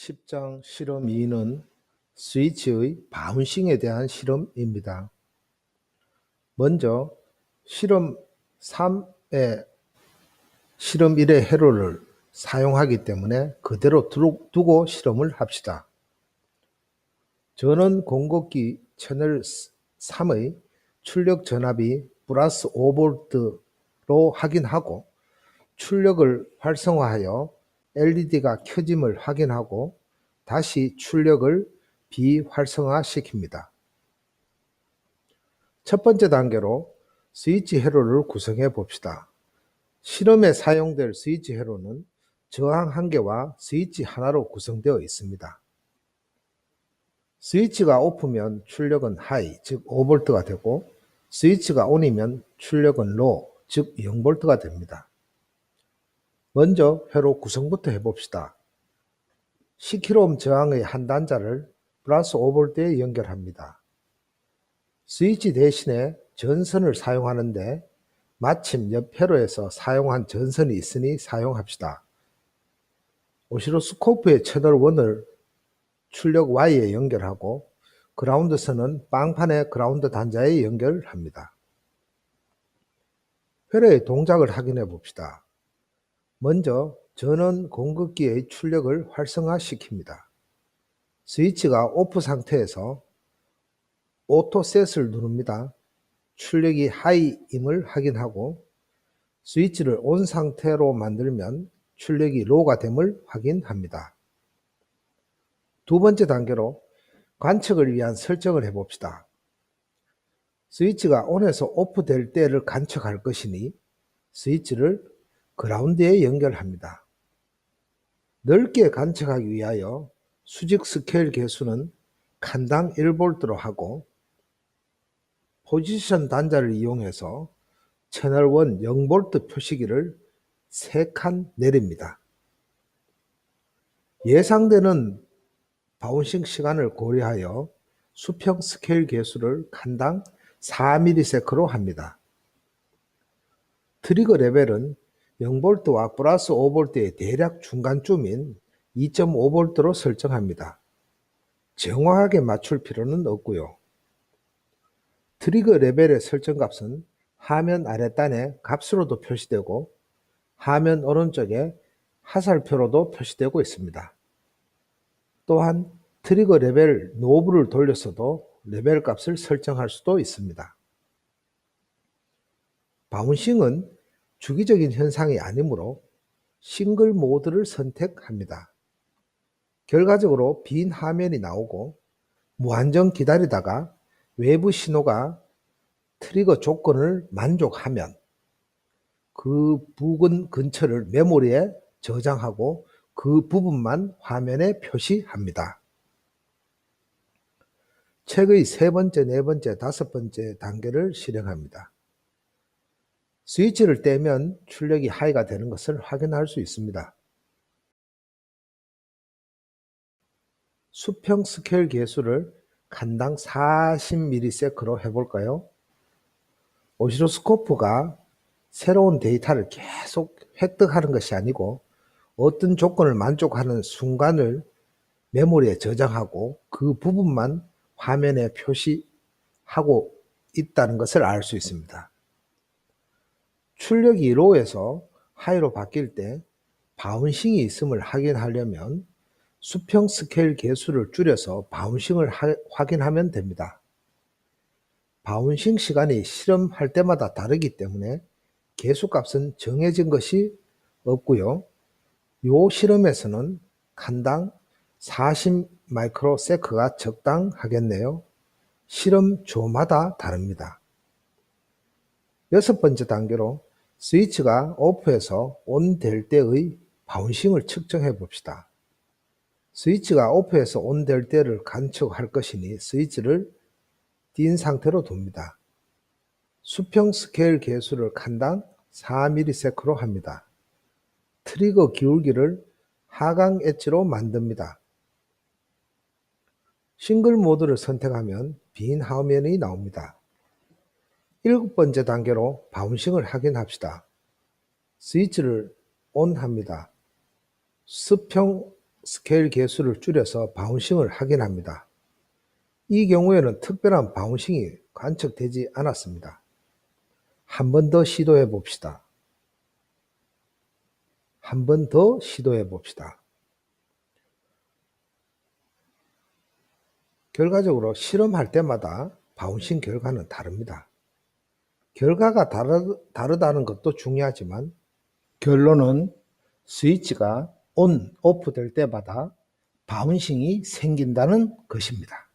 10장 실험 2는 스위치의 바운싱에 대한 실험입니다. 먼저 실험 3의 실험 1의 회로를 사용하기 때문에 그대로 두고- 실험을 합시다. 전원 공급기 채널 3의 출력 전압이 플러스 5V로 확인하고 출력을 활성화하여 LED가 켜짐을 확인하고 다시 출력을 비활성화시킵니다. 첫 번째 단계로 스위치 회로를 구성해 봅시다. 실험에 사용될 스위치 회로는 저항 한 개와 스위치 하나로 구성되어 있습니다. 스위치가 오프면 출력은 하이, 즉 5V가 되고 스위치가 온이면 출력은 로, 즉 0V가 됩니다. 먼저 회로 구성부터 해봅시다. 10kΩ 저항의 한 단자를 플러스 5V에 연결합니다. 스위치 대신에 전선을 사용하는데 마침 옆 회로에서 사용한 전선이 있으니 사용합시다. 오시로스코프의 채널 1을 출력 Y에 연결하고 그라운드 선은 빵판의 그라운드 단자에 연결합니다. 회로의 동작을 확인해 봅시다. 먼저 전원 공급기의 출력을 활성화시킵니다. 스위치가 오프 상태에서 오토셋을 누릅니다. 출력이 하이임을 확인하고 스위치를 온 상태로 만들면 출력이 로가 됨을 확인합니다. 두 번째 단계로 관측을 위한 설정을 해봅시다. 스위치가 온에서 오프 될 때를 관측할 것이니 스위치를 그라운드에 연결합니다. 넓게 관측하기 위하여 수직 스케일 개수는 칸당 1V로 하고 포지션 단자를 이용해서 채널 1 0V 표시기를 3칸 내립니다. 예상되는 바운싱 시간을 고려하여 수평 스케일 개수를 칸당 4ms로 합니다. 트리거 레벨은 0V와 플러스 5V의 대략 중간쯤인 2.5V로 설정합니다. 정확하게 맞출 필요는 없고요. 트리거 레벨의 설정 값은 화면 아랫단에 값으로도 표시되고 화면 오른쪽에 화살표로도 표시되고 있습니다. 또한 트리거 레벨 노브를 돌려서도 레벨 값을 설정할 수도 있습니다. 바운싱은 주기적인 현상이 아니므로 싱글 모드를 선택합니다. 결과적으로 빈 화면이 나오고 무한정 기다리다가 외부 신호가 트리거 조건을 만족하면 그 부근 근처를 메모리에 저장하고 그 부분만 화면에 표시합니다. 책의 세 번째, 네 번째, 다섯 번째 단계를 실행합니다. 스위치를 떼면 출력이 하이가 되는 것을 확인할 수 있습니다. 수평 스케일 개수를 칸당 40ms로 해볼까요? 오시로스코프가 새로운 데이터를 계속 획득하는 것이 아니고 어떤 조건을 만족하는 순간을 메모리에 저장하고 그 부분만 화면에 표시하고 있다는 것을 알 수 있습니다. 출력이 로에서 하이로 바뀔 때 바운싱이 있음을 확인하려면 수평 스케일 개수를 줄여서 바운싱을 하- 확인하면 됩니다. 바운싱 시간이 실험할 때마다 다르기 때문에 개수값은 정해진 것이 없고요. 요 실험에서는 칸당 40 마이크로 세크가 적당하겠네요. 실험 조마다 다릅니다. 여섯 번째 단계로 스위치가 오프에서 온 될 때의 바운싱을 측정해 봅시다. 스위치가 오프에서 온 될 때를 관측할 것이니 스위치를 띈 상태로 둡니다. 수평 스케일 개수를 칸당 4ms로 합니다. 트리거 기울기를 하강 엣지로 만듭니다. 싱글 모드를 선택하면 빈 화면이 나옵니다. 일곱 번째 단계로 바운싱을 확인합시다. 스위치를 ON 합니다. 수평 스케일 개수를 줄여서 바운싱을 하긴 합니다. 이 경우에는 특별한 바운싱이 관측되지 않았습니다. 한 번 더 시도해 봅시다. 한 번 더 시도해 봅시다. 결과적으로 실험할 때마다 바운싱 결과는 다릅니다. 결과가 다르, 다르다는 것도 중요하지만 결론은 스위치가 온, 오프 될 때마다 바운싱이 생긴다는 것입니다.